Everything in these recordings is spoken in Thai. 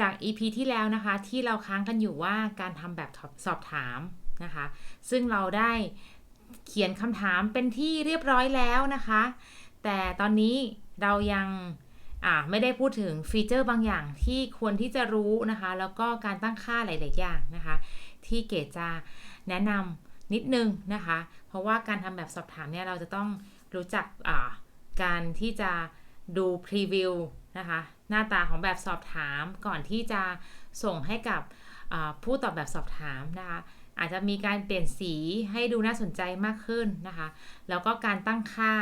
จาก EP ที่แล้วนะคะ ที่เราค้างกันอยู่ว่าการทำแบบสอบถามนะคะ ซึ่งเราได้เขียนคำถามเป็นที่เรียบร้อยแล้วนะคะ แต่ตอนนี้เรายังไม่ได้พูดถึงฟีเจอร์บางอย่างที่ควรที่จะรู้นะคะ แล้วก็การตั้งค่าหลาย ๆ อย่างนะคะ ที่เกจะแนะนำนิดนึงนะคะ เพราะว่าการทำแบบสอบถามเนี่ยเราจะต้องรู้จักการที่จะดูพรีวิวนะคะ หน้าตาของแบบสอบถามก่อนที่จะส่งให้กับผู้ตอบแบบสอบถามนะคะอาจจะมีการเปลี่ยนสีให้ดูน่าสนใจมากขึ้นนะคะ แล้วก็การตั้งค่า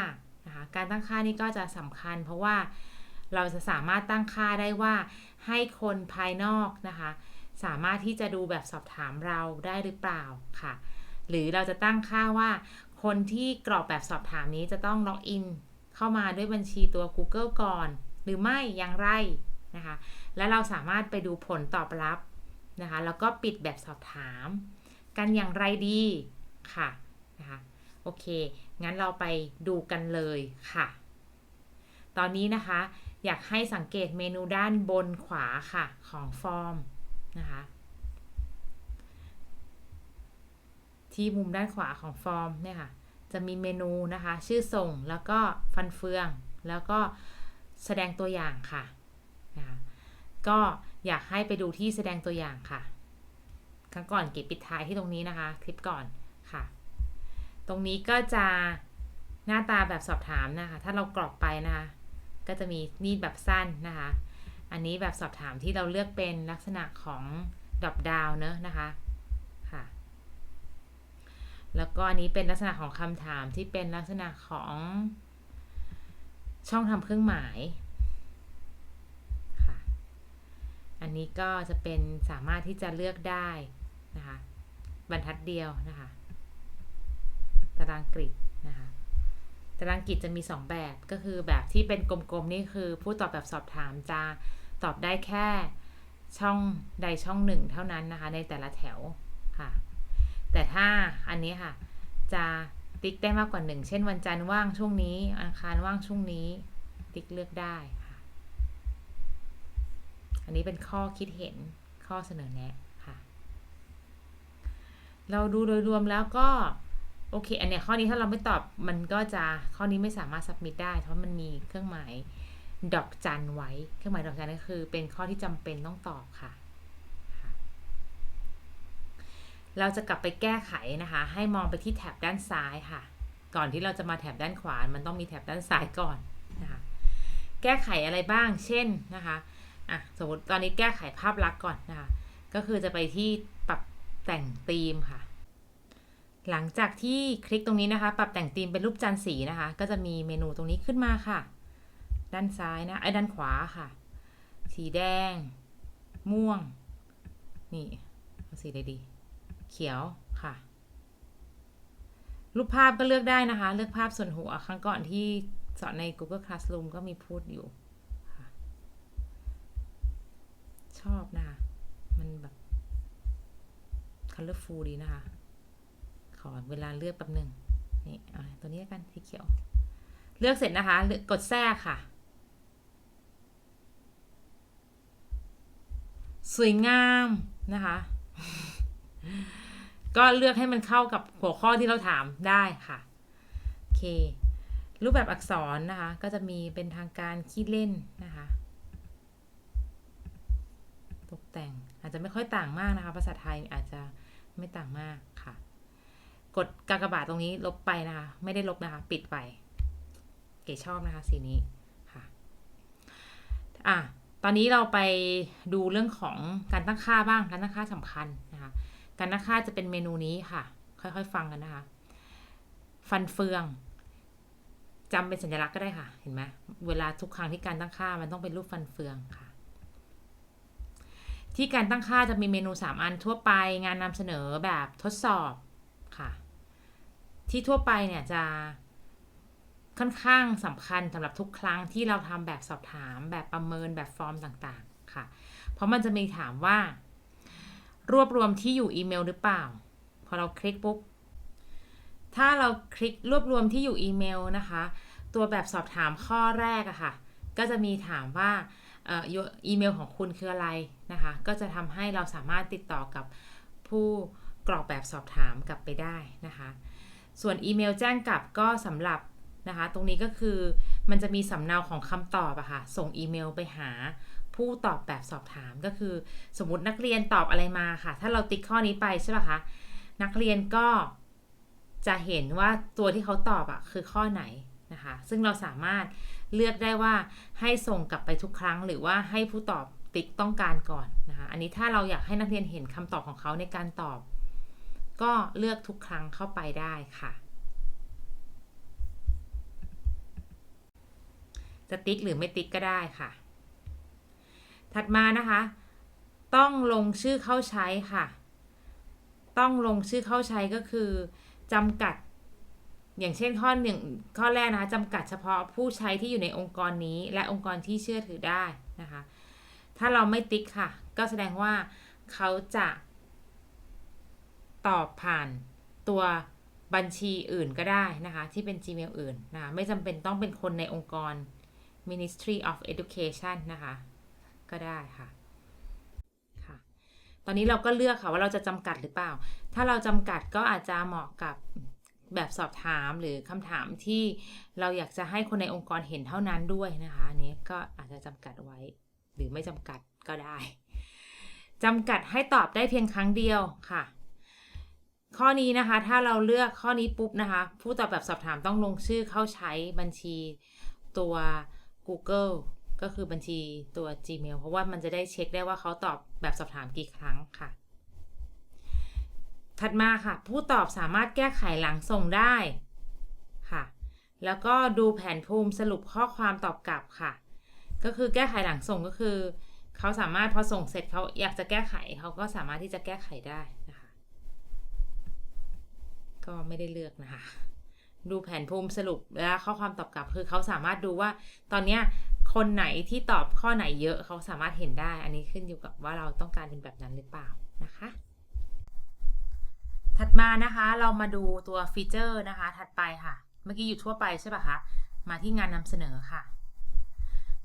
นะคะ การตั้งค่านี่ก็จะสำคัญ เพราะว่าเราจะสามารถตั้งค่าได้ว่าให้คนภายนอกนะคะ สามารถที่จะดูแบบสอบถามเราได้หรือเปล่าค่ะ หรือเราจะตั้งค่าว่า คนที่กรอกแบบสอบถามนี้จะต้องล็อกอินเข้ามาด้วยบัญชีตัว Google ก่อน หรือไม่อย่างไรนะคะ และเราสามารถไปดูผลตอบรับนะคะ แล้วก็ปิดแบบสอบถาม กันอย่างไรดีค่ะนะคะโอเค งั้นเราไปดูกันเลยค่ะ ตอนนี้นะคะ อยากให้สังเกตเมนูด้านบนขวาค่ะของฟอร์มนะคะที่มุมด้านขวาของฟอร์มเนี่ยค่ะ จะมีเมนูนะคะ ชื่อส่งแล้วก็ฟันเฟือง แล้วก็ แสดงตัวอย่างค่ะนะคะก็อยากให้ไปดูที่แสดงตัวอย่างค่ะ ครั้งก่อนเก็บปิดท้ายที่ตรงนี้นะคะ คลิปก่อนค่ะ ตรงนี้ก็จะหน้าตาแบบสอบถามนะคะ ถ้าเรากรอกไปนะคะ ก็จะมีนี่แบบสั้นนะคะ อันนี้แบบสอบถามที่เราเลือกเป็นลักษณะของดอปดาวเนอะนะคะค่ะ แล้วก็อันนี้เป็นลักษณะของคำถามที่เป็นลักษณะของ ช่องทำเครื่องหมายค่ะ อันนี้ก็จะเป็นสามารถที่จะเลือกได้นะคะ บรรทัดเดียวนะคะ ตารางกริดนะคะตารางกริดจะมี 2 แบบก็คือแบบที่เป็นกลมๆนี่คือ ผู้ตอบแบบสอบถามจะตอบได้แค่ช่องใดช่องหนึ่งเท่านั้นนะคะ ในแต่ละแถวค่ะ แต่ถ้าอันนี้ค่ะจะ ติ๊กได้มากกว่าหนึ่งเช่นวันจันทร์ว่างช่วงนี้อังคารว่างช่วงนี้ ติ๊กเลือกได้ค่ะ อันนี้เป็นข้อคิดเห็นข้อเสนอแนะค่ะ เราดูโดยรวมแล้วก็โอเค อันเนี้ยข้อนี้ถ้าเราไม่ตอบมันก็จะข้อนี้ไม่สามารถสับมิดได้ เพราะมันมีเครื่องหมายดอกจันไว้ เครื่องหมายดอกจันก็คือ เป็นข้อที่จำเป็นต้องตอบค่ะ เราจะกลับไปแก้ไขนะคะ ให้มองไปที่แถบด้านซ้ายค่ะ ก่อนที่เราจะมาแถบด้านขวา มันต้องมีแถบด้านซ้ายก่อนนะคะแก้ไขอะไรบ้าง เช่นนะคะอะสมมติตอนนี้แก้ไขภาพลักษณ์ก่อนนะคะ ก็คือจะไปที่ปรับแต่งธีมค่ะ หลังจากที่คลิกตรงนี้นะคะ ปรับแต่งธีมเป็นรูปจานสีนะคะ ก็จะมีเมนูตรงนี้ขึ้นมาค่ะ ด้านซ้ายนะ ไอ้ด้านขวาค่ะ สีแดง ม่วง นี่ เอาสีใดดี เขียวค่ะ รูปภาพก็เลือกได้นะคะ เลือกภาพส่วนหัวครั้งก่อนที่สอนใน Google Classroom ก็มีพูดอยู่ชอบนะ มันแบบ colorful ดีนะคะ ขอเวลาเลือกแป๊บหนึ่งนี่ตัวนี้กันสีเขียว เลือกเสร็จนะคะ กดแทรกค่ะ สวยงามนะคะ ก็เลือกให้มันเข้ากับหัวข้อที่เราถามได้ค่ะ โอเค รูปแบบอักษรนะคะ ก็จะมีเป็นทางการขี้เล่นนะคะ ตกแต่งอาจจะไม่ค่อยต่างมากนะคะ ภาษาไทยอาจจะไม่ต่างมากค่ะ กดกากบาทตรงนี้ลบไปนะคะ ไม่ได้ลบนะคะ ปิดไป เก๋ชอบนะคะ สีนี้ค่ะ อะตอนนี้เราไปดูเรื่องของการตั้งค่าบ้าง การตั้งค่าสำคัญนะคะ การตั้งค่าจะเป็นเมนูนี้ค่ะ ค่อยๆ ฟังกันนะคะ ฟันเฟืองจำเป็นสัญลักษณ์ก็ได้ค่ะ เห็นไหมเวลาทุกครั้งที่การตั้งค่ามันต้องเป็นรูปฟันเฟืองค่ะ ที่การตั้งค่าจะมีเมนู 3 อันทั่วไปงานนำเสนอแบบทดสอบค่ะ ที่ทั่วไปเนี่ยจะค่อนข้างสำคัญสำหรับทุกครั้งที่เราทำแบบสอบถามแบบประเมินแบบฟอร์มต่างๆค่ะ เพราะมันจะมีถามว่า รวบรวมที่อยู่อีเมลหรือเปล่า พอเราคลิกปุ๊บ ถ้าเราคลิกรวบรวมที่อยู่อีเมลนะคะ ตัวแบบสอบถามข้อแรกอะค่ะ ก็จะมีถามว่าอ่ออีเมลของคุณคืออะไรนะคะ ก็จะทำให้เราสามารถติดต่อกับผู้กรอกแบบสอบถามกลับไปได้นะคะ ส่วนอีเมลแจ้งกลับก็สำหรับนะคะ ตรงนี้ก็คือมันจะมีสำเนาของคำตอบอะค่ะ ส่งอีเมลไปหา ผู้ตอบแบบสอบถามก็คือ สมมตินักเรียนตอบอะไรมาค่ะ ถ้าเราติ๊กข้อนี้ไปใช่ป่ะคะนักเรียนก็จะเห็นว่าตัวที่เขาตอบอะคือข้อไหนนะคะ ซึ่งเราสามารถเลือกได้ว่าให้ส่งกลับไปทุกครั้ง หรือว่าให้ผู้ตอบติ๊กต้องการก่อนนะคะอันนี้ถ้าเราอยากให้นักเรียนเห็นคำตอบของเขาในการตอบ ก็เลือกทุกครั้งเข้าไปได้ค่ะ จะติ๊กหรือไม่ติ๊กก็ได้ค่ะ ถัดมานะคะ ต้องลงชื่อเข้าใช้ค่ะ ต้องลงชื่อเข้าใช้ก็คือจำกัด อย่างเช่นข้อหนึ่งข้อแรกนะคะจำกัดเฉพาะผู้ใช้ที่อยู่ในองค์กรนี้ และองค์กรที่เชื่อถือได้นะคะ ถ้าเราไม่ติ๊กค่ะ ก็แสดงว่าเขาจะตอบผ่านตัวบัญชีอื่นก็ได้นะคะ ที่เป็น Gmail อื่นนะคะไม่จำเป็นต้องเป็นคนในองค์กร Ministry of Education นะคะ ก็ได้ค่ะค่ะ ตอนนี้เราก็เลือกค่ะว่าเราจะจำกัดหรือเปล่า ถ้าเราจำกัดก็อาจจะเหมาะกับแบบสอบถามหรือคำถามที่เราอยากจะให้คนในองค์กรเห็นเท่านั้นด้วยนะคะอันนี้ก็อาจจะจำกัดไว้ หรือไม่จำกัดก็ได้จำกัดให้ตอบได้เพียงครั้งเดียวค่ะข้อนี้นะคะถ้าเราเลือกข้อนี้ปุ๊บนะคะ ผู้ตอบแบบสอบถามต้องลงชื่อเข้าใช้บัญชีตัว Google ก็คือบัญชีตัว Gmail เพราะว่ามันจะได้เช็คได้ว่าเขาตอบแบบสอบถามกี่ครั้งค่ะ ถัดมาค่ะ ผู้ตอบสามารถแก้ไขหลังส่งได้ค่ะ แล้วก็ดูแผนภูมิสรุปข้อความตอบกลับค่ะ ก็คือแก้ไขหลังส่งก็คือ เขาสามารถพอส่งเสร็จเขาอยากจะแก้ไขเขาก็สามารถที่จะแก้ไขได้นะคะ ก็ไม่ได้เลือกนะคะ ดูแผนภูมิสรุปและข้อความตอบกลับคือเขาสามารถดูว่าตอนเนี้ย คนไหนที่ตอบข้อไหนเยอะเขาสามารถเห็นได้ อันนี้ขึ้นอยู่กับว่าเราต้องการเป็นแบบนั้นหรือเปล่านะคะ ถัดมานะคะเรามาดูตัวฟีเจอร์นะคะ ถัดไปค่ะ เมื่อกี้อยู่ทั่วไปใช่ปะคะมาที่งานนำเสนอค่ะ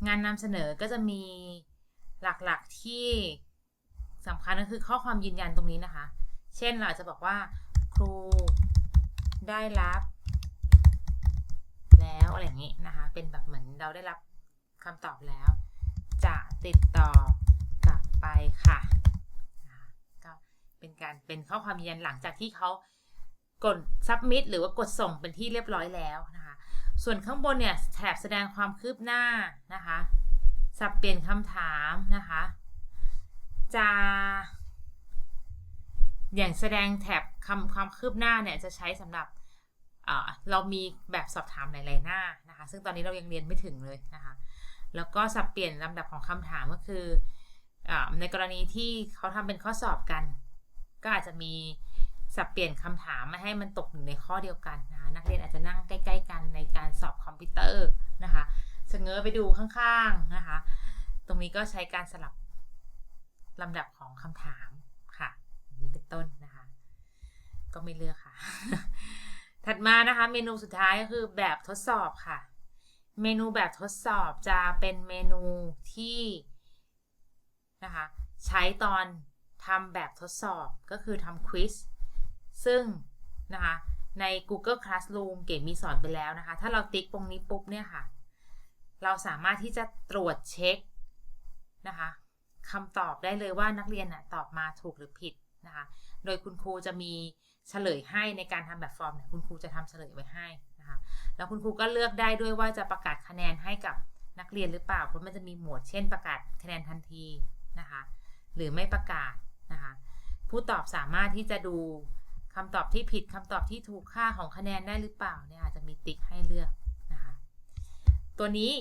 งานนำเสนอก็จะมีหลักๆที่สำคัญก็คือข้อความยืนยันตรงนี้นะคะ เช่นเราอาจจะบอกว่าครูได้รับ แล้วอะไรอย่างนี้นะคะ เป็นแบบเหมือนเราได้รับ คำตอบแล้ว จะติดต่อกลับไปค่ะก็เป็นการเป็นข้อความยืนยันหลังจากที่เขากด submit หรือว่ากดส่งเป็นที่เรียบร้อยแล้วนะคะ ส่วนข้างบนเนี่ยแถบแสดงความคืบหน้านะคะ สับเปลี่ยนคำถามนะคะ จะอย่างแสดงแถบคำความคืบหน้าเนี่ยจะใช้สำหรับเรามีแบบสอบถามหลาย ๆ หน้านะคะ ซึ่งตอนนี้เรายังเรียนไม่ถึงเลยนะคะ แล้วก็สับเปลี่ยนลำดับของคำถามก็คืออในกรณีที่เขาทำเป็นข้อสอบกัน ก็อาจจะมีสับเปลี่ยนคำถามม่ให้มันตกอยู่ในข้อเดียวกันนะคะนักเรียนอาจจะนั่งใกล้ ๆ กันในการสอบคอมพิวเตอร์นะคะเสงอไปดูข้างๆนะคะ ตรงนี้ก็ใช้การสลับลำดับของคำถามค่ะนี้เป็นต้นนะคะ ก็ไม่เลือกค่ะ ถัดมานะคะ เมนูสุดท้ายก็คือแบบทดสอบค่ะ เมนูแบบทดสอบจะเป็นเมนูที่นะคะใช้ตอนทำแบบทดสอบก็คือทำควิสซึ่งนะคะใน Google Classroom เก๋มีสอนไปแล้วนะคะ ถ้าเราติ๊กตรงนี้ปุ๊บเนี่ยค่ะ เราสามารถที่จะตรวจเช็คนะคะคำตอบได้เลยว่านักเรียนนะตอบมาถูกหรือผิดนะคะ โดยคุณครูจะมีเฉลยให้ในการทำแบบฟอร์มเนี่ยคุณครูจะทำเฉลยไว้ให้ นะคะแล้วคุณครูก็เลือกได้ด้วยว่าจะประกาศคะแนนให้กับนักเรียนหรือเปล่าเพราะมันจะมีหมวดเช่นประกาศคะแนนทันทีนะคะหรือไม่ประกาศนะคะผู้ตอบสามารถที่จะดูคำตอบที่ผิดคำตอบที่ถูกค่าของคะแนนได้หรือเปล่าเนี่ยอาจจะมีติ๊กให้เลือกนะคะตัวนี้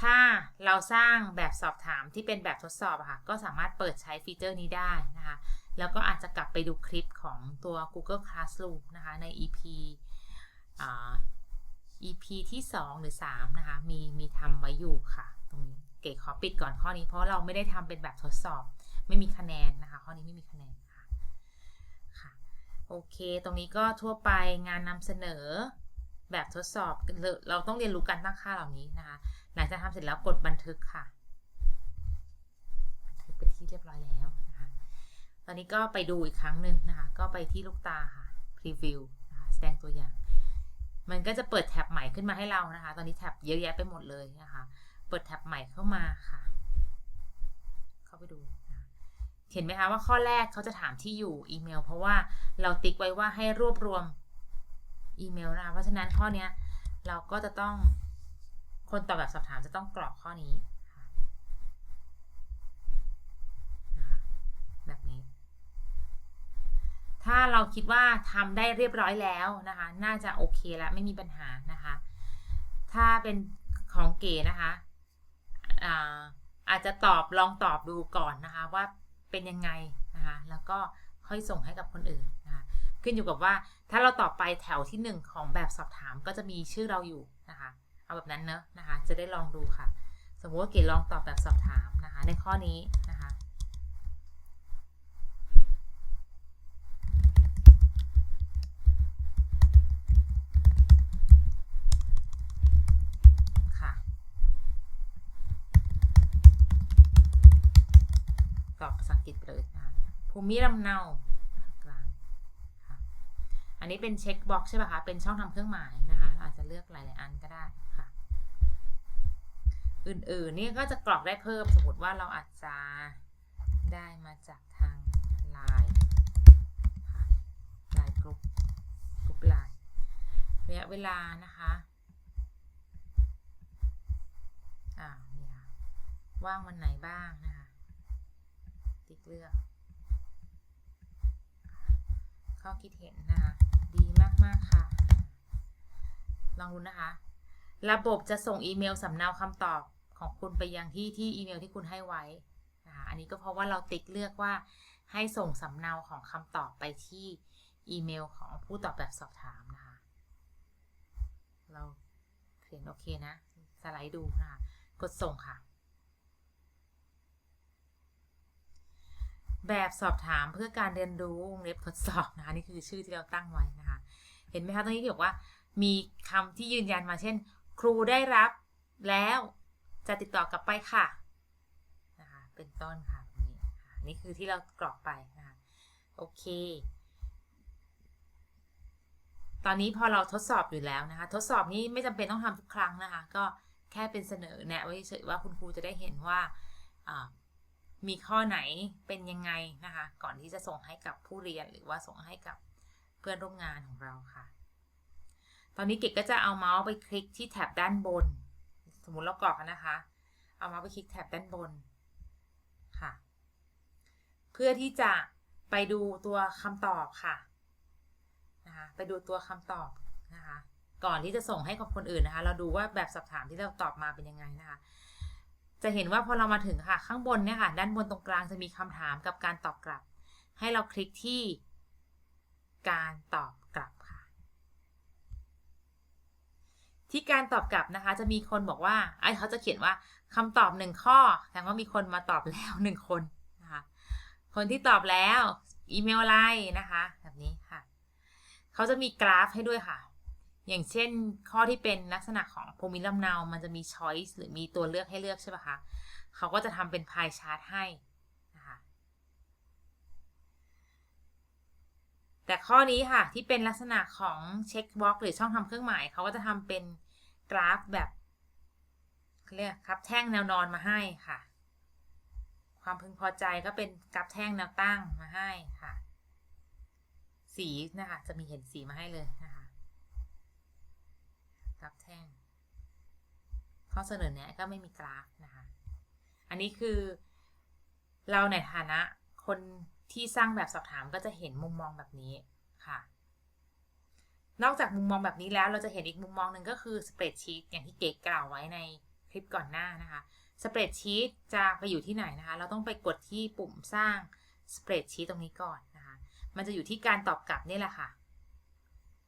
ถ้าเราสร้างแบบสอบถามที่เป็นแบบทดสอบอะค่ะก็สามารถเปิดใช้ฟีเจอร์นี้ได้นะคะแล้วก็อาจจะกลับไปดูคลิปของตัว Google Classroom นะคะใน EP EP ที่2หรือ3นะคะมีมีทำไว้อยู่ค่ะ ตรงนี้เก๋ขอปิดก่อนข้อนี้เพราะเราไม่ได้ทำเป็นแบบทดสอบ ไม่มีคะแนนนะคะ ข้อนี้ไม่มีคะแนนค่ะค่ะโอเค ตรงนี้ก็ทั่วไปงานนำเสนอแบบทดสอบเราต้องเรียนรู้การตั้งค่าเหล่านี้นะคะ หลังจากทำเสร็จแล้วกดบันทึกค่ะบันทึกไปที่เรียบร้อยแล้วนะคะตอนนี้ก็ไปดูอีกครั้งหนึ่งนะคะ ก็ไปที่ลูกตาค่ะ preview นะคะแสดงตัวอย่าง มันก็จะเปิดแท็บใหม่ขึ้นมาให้เรานะคะ ตอนนี้แท็บเยอะแยะไปหมดเลยนะคะ เปิดแท็บใหม่เข้ามาค่ะ เข้าไปดู เห็นไหมคะว่าข้อแรกเขาจะถามที่อยู่อีเมล เพราะว่าเราติ๊กไว้ว่าให้รวบรวมอีเมลนะคะเพราะฉะนั้นข้อเนี้ยเราก็จะต้องคนตอบแบบสอบถามจะต้องกรอกข้อนี้ค่ะนะคะแบบนี้ ถ้าเราคิดว่าทำได้เรียบร้อยแล้วนะคะ น่าจะโอเคแล้วไม่มีปัญหานะคะ ถ้าเป็นของเก๋นะคะอาอาจจะตอบลองตอบดูก่อนนะคะ ว่าเป็นยังไงนะคะ แล้วก็ค่อยส่งให้กับคนอื่นนะคะขึ้นอยู่กับว่าถ้าเราตอบไปแถวที่หนึ่งของแบบสอบถามก็จะมีชื่อเราอยู่นะคะ เอาแบบนั้นเนอะนะคะ จะได้ลองดูค่ะ สมมติว่าเก๋ลองตอบแบบสอบถามนะคะ ในข้อนี้นะคะ ตอบภาษาอังกฤษไปเลยนะคะ ภูมิลำเนากลางค่ะอันนี้เป็นเช็คบ็อกใช่ป่ะคะ เป็นช่องทำเครื่องหมายนะคะ อาจจะเลือกหลาย ๆ อันก็ได้ค่ะ อื่น ๆ นี่ก็จะกรอกได้เพิ่มสมมติว่าเราอาจจะได้มาจากทางไลน์ไลน์กรุ๊ปกรุ๊ปไลน์ระยะเวลานะคะอ่านี่ค่ะว่างวันไหนบ้างนะคะ ติ๊กเลือก ข้อคิดเห็นนะคะ ดีมาก ๆ ค่ะ ลองดูนะคะ ระบบจะส่งอีเมลสำเนาคำตอบของคุณไปยังที่ที่อีเมลที่คุณให้ไว้นะคะอันนี้ก็เพราะว่าเราติ๊กเลือกว่าให้ส่งสำเนาของคำตอบไปที่อีเมลของผู้ตอบแบบสอบถามนะคะ เราเขียนโอเคนะ สไลด์ดูนะคะ กดส่งค่ะ แบบสอบถามเพื่อการเรียนรู้วงเล็บทดสอบนะคะนี่คือชื่อที่เราตั้งไว้นะคะ เห็นไหมคะตรงนี้ที่บอกว่า มีคำที่ยืนยันมาเช่น ครูได้รับแล้วจะติดต่อกลับไปค่ะนะคะเป็นต้นค่ะตรงนี้ค่ะนี่คือที่เรากรอกไปนะคะโอเค ตอนนี้พอเราทดสอบอยู่แล้วนะคะ ทดสอบนี้ไม่จำเป็นต้องทำทุกครั้งนะคะ ก็แค่เป็นเสนอแนะไว้เฉยว่าคุณครูจะได้เห็นว่า มีข้อไหนเป็นยังไงนะคะ ก่อนที่จะส่งให้กับผู้เรียนหรือว่าส่งให้กับเพื่อนร่วมงานของเราค่ะ ตอนนี้เกดก็จะเอาเมาส์ไปคลิกที่แท็บด้านบน สมมุติเรากรอกนะคะ เอาเมาส์ไปคลิกแท็บด้านบนค่ะ เพื่อที่จะไปดูตัวคำตอบค่ะนะคะไปดูตัวคำตอบนะคะ ก่อนที่จะส่งให้กับคนอื่นนะคะ เราดูว่าแบบสอบถามที่เราตอบมาเป็นยังไงนะคะ จะเห็นว่าพอเรามาถึงค่ะข้างบนเนี่ยค่ะด้านบนตรงกลางจะมีคำถามกับการตอบกลับ ให้เราคลิกที่การตอบกลับค่ะ ที่การตอบกลับนะคะ จะมีคนบอกว่าไอ้เขาจะเขียนว่าคำตอบหนึ่งข้อแสดงว่ามีคนมาตอบแล้วหนึ่งคนนะคะคนที่ตอบแล้วอีเมลอะไรนะคะ แบบนี้ค่ะ เขาจะมีกราฟให้ด้วยค่ะ อย่างเช่นข้อที่เป็นลักษณะของภูมิลำเนา มันจะมี choice หรือมีตัวเลือกให้เลือกใช่ปะคะเขาก็จะทำเป็นพายชาร์ตให้นะคะแต่ข้อนี้ค่ะที่เป็นลักษณะของเช็คบล็อกหรือช่องทำเครื่องหมาย เขาก็จะทำเป็นกราฟแบบเขาเรียกครับแท่งแนวนอนมาให้ค่ะ ความพึงพอใจก็เป็นกราฟแท่งแนวตั้งมาให้ค่ะ สีนะคะจะมีเห็นสีมาให้เลยนะคะ กราฟแท่งข้อเสนอแนะก็ไม่มีกราฟนะคะ อันนี้คือเราในฐานะคนที่สร้างแบบสอบถามก็จะเห็นมุมมองแบบนี้ค่ะ นอกจากมุมมองแบบนี้แล้วเราจะเห็นอีกมุมมองหนึ่งก็คือสเปรดชีตอย่างที่เก๋กล่าวไว้ในคลิปก่อนหน้านะคะสเปรดชีตจะไปอยู่ที่ไหนนะคะ เราต้องไปกดที่ปุ่มสร้างสเปรดชีตตรงนี้ก่อนนะคะ มันจะอยู่ที่การตอบกลับนี่แหละค่ะ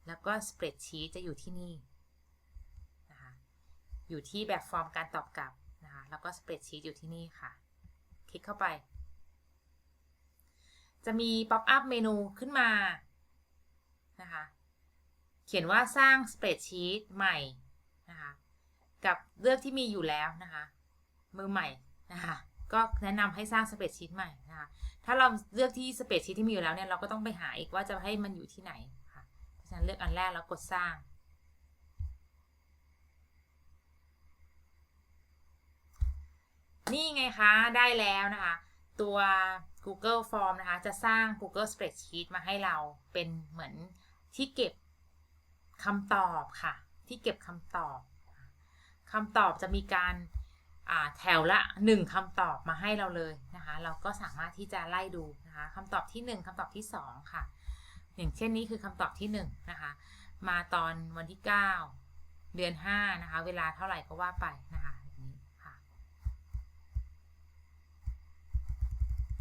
แล้วก็สเปรดชีตจะอยู่ที่นี่ อยู่ที่แบบฟอร์มการตอบกลับนะคะแล้วก็สเปรดชีตอยู่ที่นี่ค่ะ คลิกเข้าไป จะมีป๊อปอัพเมนูขึ้นมานะคะเขียนว่าสร้างสเปรดชีตใหม่นะคะกับเลือกที่มีอยู่แล้วนะคะมือใหม่นะคะก็แนะนำให้สร้างสเปรดชีตใหม่นะคะถ้าเราเลือกที่สเปรดชีตที่มีอยู่แล้วเนี่ยเราก็ต้องไปหาอีกว่าจะให้มันอยู่ที่ไหนค่ะเพราะฉะนั้นเลือกอันแรกแล้วกดสร้าง นี่ไงคะ ได้แล้วนะคะ ตัว Google Form นะคะ จะสร้าง Google Spreadsheet มาให้เราเป็นเหมือนที่เก็บคำตอบค่ะ ที่เก็บคำตอบคำตอบจะมีการาแถวละ 1คำตอบมาให้เราเลยนะคะ เราก็สามารถที่จะไล่ดูนะคะคำตอบที่ 1คำตอบที่ 2 ค่ะ อย่างเช่นนี้คือคำตอบที่1นะคะ มาตอนวันที่ 9 เดือน 5 นะคะ เวลาเท่าไหร่ก็ว่าไปนะคะ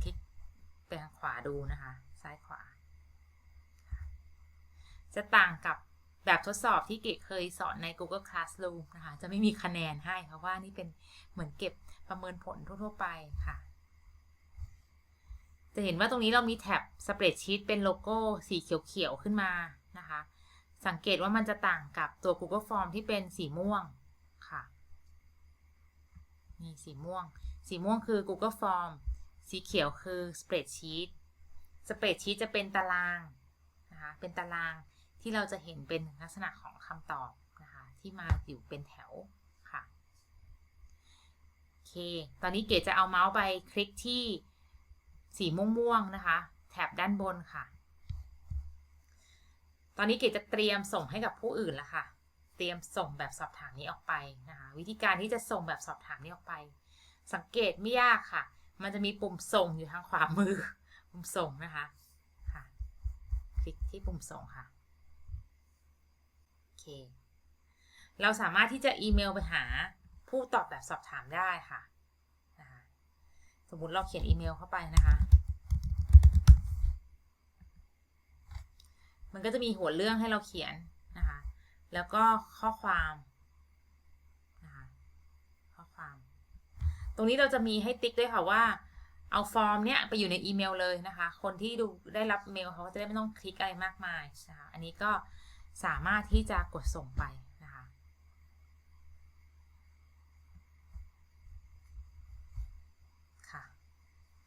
คลิก ไปทางขวาดูนะคะ ซ้ายขวา จะต่างกับแบบทดสอบที่เกดเคยสอนใน Google Classroom นะคะ จะไม่มีคะแนนให้เพราะว่านี่เป็นเหมือนเก็บประเมินผลทั่ว ๆ ไปค่ะ จะเห็นว่าตรงนี้เรามีแท็บ Spreadsheet เป็นโลโก้สีเขียวๆขึ้นมานะคะ สังเกตว่ามันจะต่างกับตัว Google Form ที่เป็นสีม่วงค่ะ นี่สีม่วง สีม่วงคือ Google Form สีเขียวคือ Spreadsheet Spreadsheet จะเป็นตารางนะคะเป็นตารางที่เราจะเห็นเป็นลักษณะของคำตอบนะคะที่มาอยู่เป็นแถวค่ะโอเค ตอนนี้เก๋จะเอาเมาส์ไปคลิกที่สีม่วงๆนะคะแถบด้านบนค่ะ ตอนนี้เก๋จะเตรียมส่งให้กับผู้อื่นแล้วค่ะ เตรียมส่งแบบสอบถามนี้ออกไปนะคะ วิธีการที่จะส่งแบบสอบถามนี้ออกไป สังเกตไม่ยากค่ะ มันจะมีปุ่มส่งอยู่ทางขวามือ ปุ่มส่งนะคะค่ะคลิกที่ปุ่มส่งค่ะโอเคเราสามารถที่จะอีเมลไปหาผู้ตอบแบบสอบถามได้ค่ะนะคะสมมติเราเขียนอีเมลเข้าไปนะคะ มันก็จะมีหัวเรื่องให้เราเขียนนะคะ แล้วก็ข้อความนะคะข้อความ ต รงนี้เราจะมีให้ติ๊กด้วยค่ะว่า เอาฟอร์มเนี้ยไปอยู่ในอีเมลเลยนะคะ คนที่ดูได้รับเมลเขาก็จะได้ไม่ต้องคลิกอะไรมากมายนะคะอันนี้ก็สามารถที่จะกดส่งไปนะคะค่ะ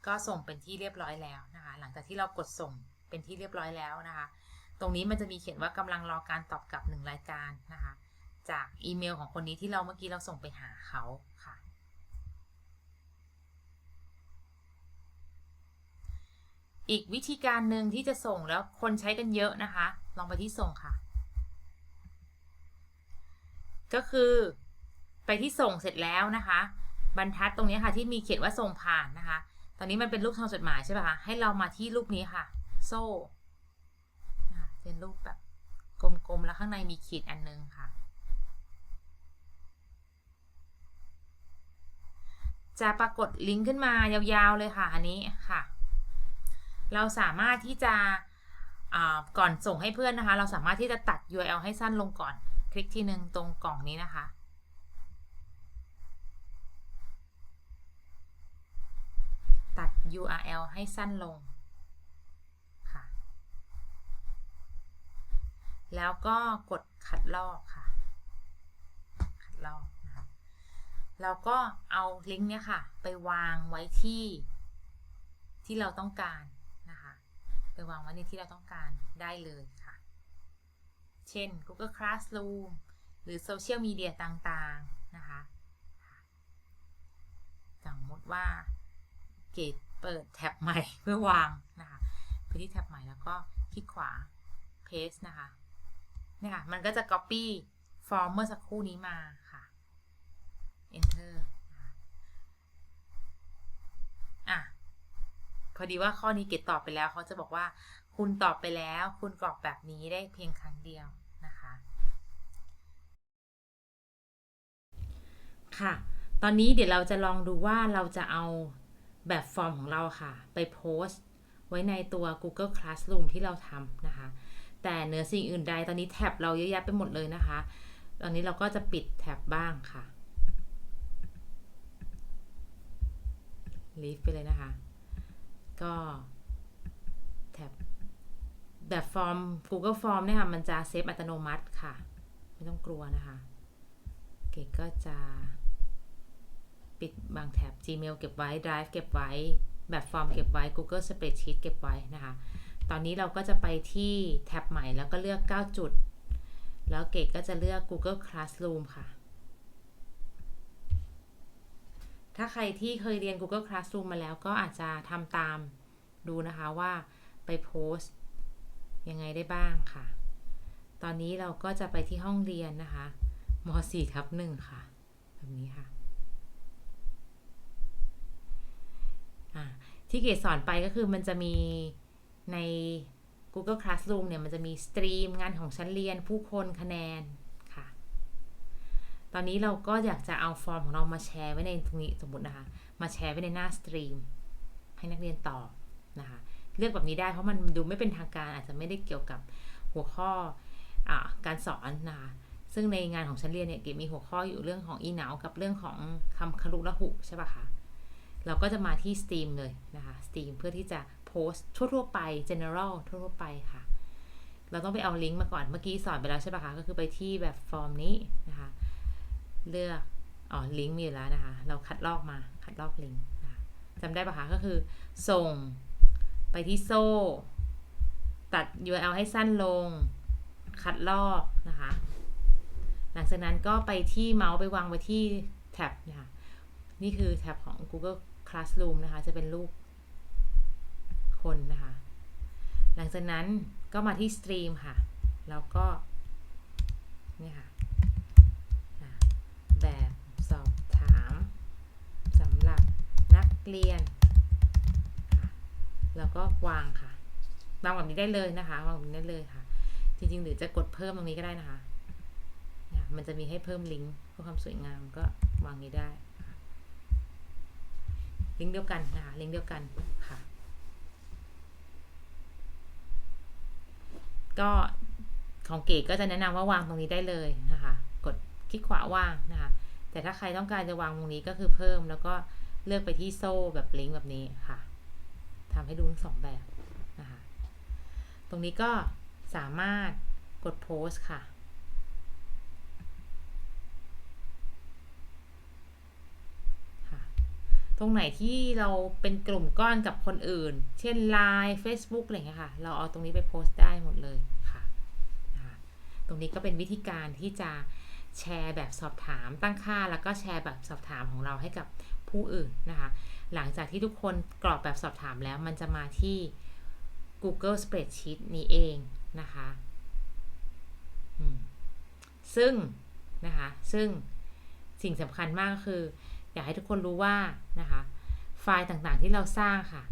ก็ส่งเป็นที่เรียบร้อยแล้วนะคะ หลังจากที่เรากดส่งเป็นที่เรียบร้อยแล้วนะคะ ตรงนี้มันจะมีเขียนว่ากำลังรอการตอบกลับหนึ่งรายการนะคะ จากอีเมลของคนนี้ที่เราเมื่อกี้เราส่งไปหาเขาค่ะ อีกวิธีการหนึ่งที่จะส่งแล้วคนใช้กันเยอะนะคะ ลองไปที่ส่งค่ะ ก็คือไปที่ส่งเสร็จแล้วนะคะ บรรทัดตรงนี้ค่ะที่มีเขียนว่าส่งผ่านนะคะ ตอนนี้มันเป็นรูปทางจดหมายใช่ป่ะคะให้เรามาที่รูปนี้ค่ะ โซ่เป็นรูปแบบกลมๆแล้วข้างในมีขีดอันนึงค่ะ จะปรากฏลิงก์ขึ้นมายาวๆเลยค่ะ อันนี้ค่ะ เราสามารถที่จะก่อนส่งให้เพื่อนนะคะ เราสามารถที่จะตัด URL ให้สั้นลงก่อน คลิกที่หนึ่งตรงกล่องนี้นะคะ ตัด URL ให้สั้นลงค่ะ แล้วก็กดคัดลอกค่ะ คัดลอกนะคะเราก็เอาลิงก์เนี้ยค่ะ ไปวางไว้ที่ที่เราต้องการ ไปวางไว้ในที่เราต้องการได้เลยค่ะ เช่น Google Classroom หรือโซเชียลมีเดียต่างๆ นะคะ สมมติว่าเกดเปิดแท็บใหม่เพื่อวางนะคะไปที่แท็บใหม่แล้วก็คลิกขวา paste นะคะเนี่ยค่ะ มันก็จะ copy ฟอร์มเมื่อสักครู่นี้มาค่ะ enter นะคะอะ พอดีว่าข้อนี้เกดตอบไปแล้วเขาจะบอกว่าคุณตอบไปแล้ว คุณกรอกแบบนี้ได้เพียงครั้งเดียวนะคะ ค่ะ ตอนนี้เดี๋ยวเราจะลองดูว่าเราจะเอาแบบฟอร์มของเราค่ะ ไปโพสต์ ไว้ในตัว Google Classroom ที่เราทำนะคะ แต่เหนือสิ่งอื่นใดตอนนี้แท็บเราเยอะแยะไปหมดเลยนะคะ ตอนนี้เราก็จะปิดแท็บบ้างค่ะ ลีฟไปเลยนะคะ ก็แท็บแบบฟอร์ม Google Form เนี่ยค่ะ มันจะเซฟอัตโนมัติค่ะ ไม่ต้องกลัวนะคะเก๋ก็จะปิดบางแท็บ Gmail เก็บไว้ Drive เก็บไว้ แบบฟอร์มเก็บไว้ Google Spreadsheet เก็บไว้นะคะ ตอนนี้เราก็จะไปที่แท็บใหม่แล้วก็เลือก 9 จุด แล้วเกดก็จะเลือก Google Classroom ค่ะ ถ้าใครที่เคยเรียน Google Classroom มาแล้วก็อาจจะทำตามดูนะคะว่าไปโพสต์ยังไงได้บ้างค่ะ ตอนนี้เราก็จะไปที่ห้องเรียนนะคะม .4 ทับ1ค่ะ แบบนี้ค่ะที่เกดสอนไปก็คือมันจะมีใน Google Classroom เนี่ย มันจะมีสตรีมงานของชั้นเรียนผู้คนคะแนน ตอนนี้เราก็อยากจะเอาฟอร์มของเรามาแชร์ไว้ในตรงนี้สมมตินะคะ มาแชร์ไว้ในหน้าสตรีมให้นักเรียนตอบนะคะ เลือกแบบนี้ได้เพราะมันดูไม่เป็นทางการอาจจะไม่ได้เกี่ยวกับหัวข้ออการสอนนะคะซึ่งในงานของชั้นเรียนเนี่ยเกมีหัวข้ออยู่เรื่องของอีหนาวกับเรื่องของคำคารุละหุใช่ปะคะ เราก็จะมาที่ Steam เลยนะคะ Steam เพื่อที่จะโพสต์ทั่วๆไป general ทั่วๆไปค่ะ เราต้องไปเอาลิงก์มาก่อนเมื่อกี้สอนไปแล้วใช่ปะคะ ก็คือไปที่แบบฟอร์มนี้นะคะ เลือกอ๋อลิงก์มีอยู่แล้วนะคะ เราคัดลอกมาคัดลอกลิงก์จำได้ปะคะก็คือ ส่งไปที่โซ่ ตัด URL ให้สั้นลง คัดลอกนะคะ หลังจากนั้นก็ไปที่เมาส์ไปวางไว้ที่แท็บนะคะนี่คือแท็บของ Google Classroom นะคะ จะเป็นรูปคนนะคะ หลังจากนั้นก็มาที่ Stream ค่ะ แล้วก็นี่ค่ะ แบบสอบถามสำหรับนักเรียนแล้วก็วางค่ะวางแบบนี้ได้เลยนะคะวางแบบนี้ได้เลยค่ะ จริงๆ หรือจะกดเพิ่มตรงนี้ก็ได้นะคะ มันจะมีให้เพิ่มลิงก์เพื่อความสวยงามก็วางนี้ได้ ลิงก์เดียวกันนะคะ ลิงก์เดียวกันค่ะ ก็ของเก๋ก็จะแนะนำว่าวางตรงนี้ได้เลยนะคะ กดคลิกขวาวางนะคะ แต่ถ้าใครต้องการจะวางตรงนี้ก็คือเพิ่มแล้วก็เลือกไปที่โซ่แบบลิงก์แบบนี้ค่ะทำให้ดูทั้งสองแบบนะคะ ตรงนี้ก็สามารถกดโพสค่ะ ตรงไหนที่เราเป็นกลุ่มก้อนกับคนอื่น เช่น Line Facebook อะไรเงี้ยค่ะ เราเอาตรงนี้ไปโพสต์ได้หมดเลยค่ะะคะตรงนี้ก็เป็นวิธีการที่จะ แชร์แบบสอบถามตั้งค่า แล้วก็แชร์แบบสอบถามของเราให้กับผู้อื่นนะคะ หลังจากที่ทุกคนกรอกแบบสอบถามแล้วมันจะมาที่ Google Spreadsheet นี้เองนะคะซึ่งนะคะ ซึ่งสิ่งสำคัญมากก็คือ อยากให้ทุกคนรู้ว่านะคะ ไฟล์ต่างๆที่เราสร้างค่ะ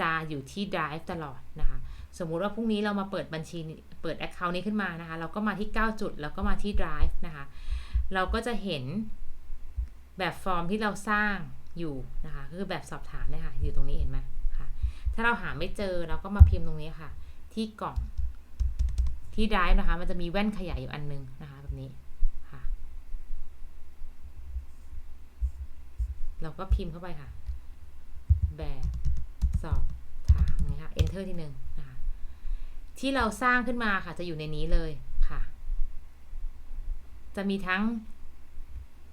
จะอยู่ที่ Drive ตลอดนะคะ สมมุติว่าพรุ่งนี้เรามาเปิดบัญชีเปิด Account นี้ขึ้นมานะคะ เราก็มาที่ 9 จุด แล้วก็มาที่ Drive นะคะ เราก็จะเห็นแบบฟอร์มที่เราสร้างอยู่นะคะคือแบบสอบถามเนี่ยค่ะ อยู่ตรงนี้เห็นไหมค่ะ ถ้าเราหาไม่เจอเราก็มาพิมพ์ตรงนี้ค่ะ ที่กล่องที่ Drive นะคะ มันจะมีแว่นขยายอยู่อันนึงนะคะ แบบนี้ค่ะ เราก็พิมพ์เข้าไปค่ะ แบบสอบถามนะคะ enter ที่หนึ่ง ที่เราสร้างขึ้นมาค่ะ จะอยู่ในนี้เลยค่ะ จะมีทั้ง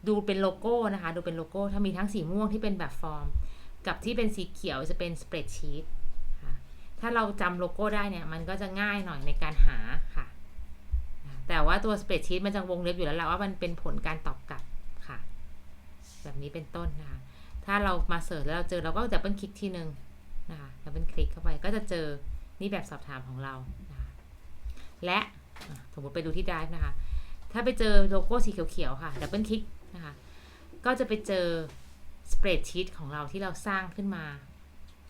ดูเป็นโลโก้นะคะ ดูเป็นโลโก้ ถ้ามีทั้งสีม่วงที่เป็นแบบฟอร์ม กับที่เป็นสีเขียวจะเป็นสเปรดชีตค่ะถ้าเราจำโลโก้ได้เนี่ย มันก็จะง่ายหน่อยในการหาค่ะ แต่ว่าตัวสเปรดชีตมันจะวงเล็บอยู่แล้วแหละว่ามันเป็นผลการตอบกลับค่ะ แบบนี้เป็นต้นนะคะ ถ้าเรามาเสิร์ชแล้วเราเจอเราก็ดับเบิลคลิกทีหนึ่งนะคะดับเบิลคลิกเข้าไปก็จะเจอ นี่แบบสอบถามของเรานะคะและสมมติไปดูที่ Drive นะคะ ถ้าไปเจอโลโก้สีเขียวๆค่ะดับเบิลคลิกนะคะ ก็จะไปเจอสเปรดชีตของเราที่เราสร้างขึ้นมา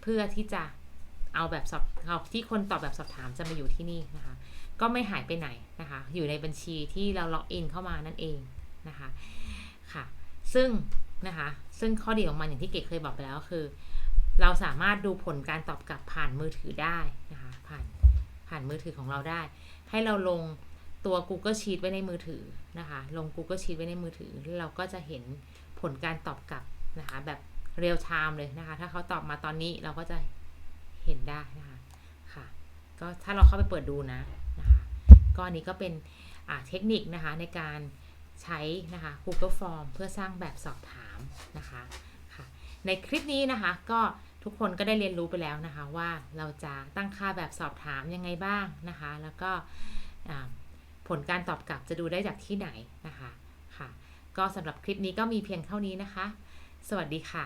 เพื่อที่จะเอาแบบสอบเอาที่คนตอบแบบสอบถามจะมาอยู่ที่นี่นะคะ ก็ไม่หายไปไหนนะคะ อยู่ในบัญชีที่เราล็อกอินเข้ามานั่นเองนะคะค่ะ ซึ่งนะคะ ซึ่งข้อดีของมันอย่างที่เกดเคยบอกไปแล้วคือ เราสามารถดูผลการตอบกลับผ่านมือถือได้นะคะผ่านผ่านมือถือของเราได้ ให้เราลงตัว Google Sheet ไว้ในมือถือนะคะลง Google Sheet ไว้ในมือถือเราก็จะเห็นผลการตอบกลับนะคะแบบเรียลไทม์เลยนะคะ ถ้าเขาตอบมาตอนนี้เราก็จะเห็นได้นะคะค่ะก็ถ้าเราเข้าไปเปิดดูนะนะคะก็อันนี้ก็เป็นเทคนิคนะคะในการใช้นะคะ Google Form เพื่อสร้างแบบสอบถามนะคะ ในคลิปนี้นะคะ ก็ทุกคนก็ได้เรียนรู้ไปแล้วนะคะ ว่าเราจะตั้งค่าแบบสอบถามยังไงบ้างนะคะ แล้วก็ผลการตอบกลับจะดูได้จากที่ไหนนะคะค่ะ ก็สำหรับคลิปนี้ก็มีเพียงเท่านี้นะคะ สวัสดีค่ะ